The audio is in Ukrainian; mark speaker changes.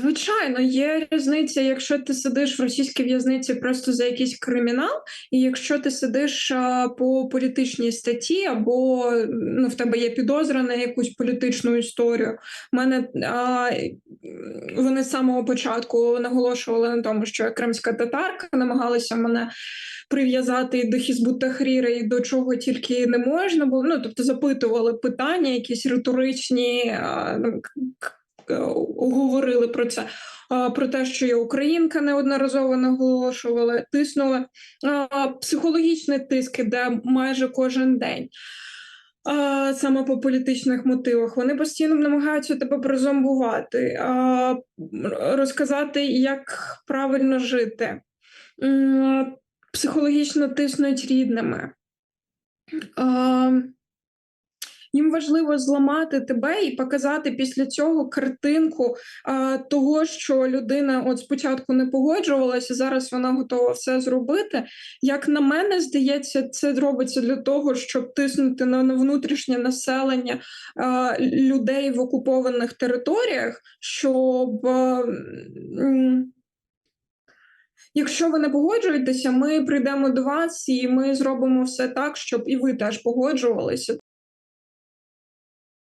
Speaker 1: Звичайно, є різниця, якщо ти сидиш в російській в'язниці просто за якийсь кримінал, і якщо ти сидиш, по політичній статті або, ну, в тебе є підозра на якусь політичну історію. Мене, а, вони з самого початку наголошували на тому, що я кримська татарка, намагалися мене прив'язати до Хізбут Тахріра, і до чого тільки не можна було. Ну, тобто запитували питання, якісь риторичні, ну, говорили про це. Про те, що я українка, неодноразово наголошували, тиснули. А, Психологічний тиск іде майже кожен день. Саме по політичних мотивах. Вони постійно намагаються тебе прозомбувати, розказати, як правильно жити. Психологічно тиснуть рідними. Їм важливо зламати тебе і показати після цього картинку а, того, що людина от спочатку не погоджувалася, зараз вона готова все зробити. Як на мене, здається, це робиться для того, щоб тиснути на, на внутрішнє населення а, людей в окупованих територіях, щоб. а, Якщо ви не погоджуєтеся, ми прийдемо до вас і ми зробимо все так, щоб і ви теж погоджувалися.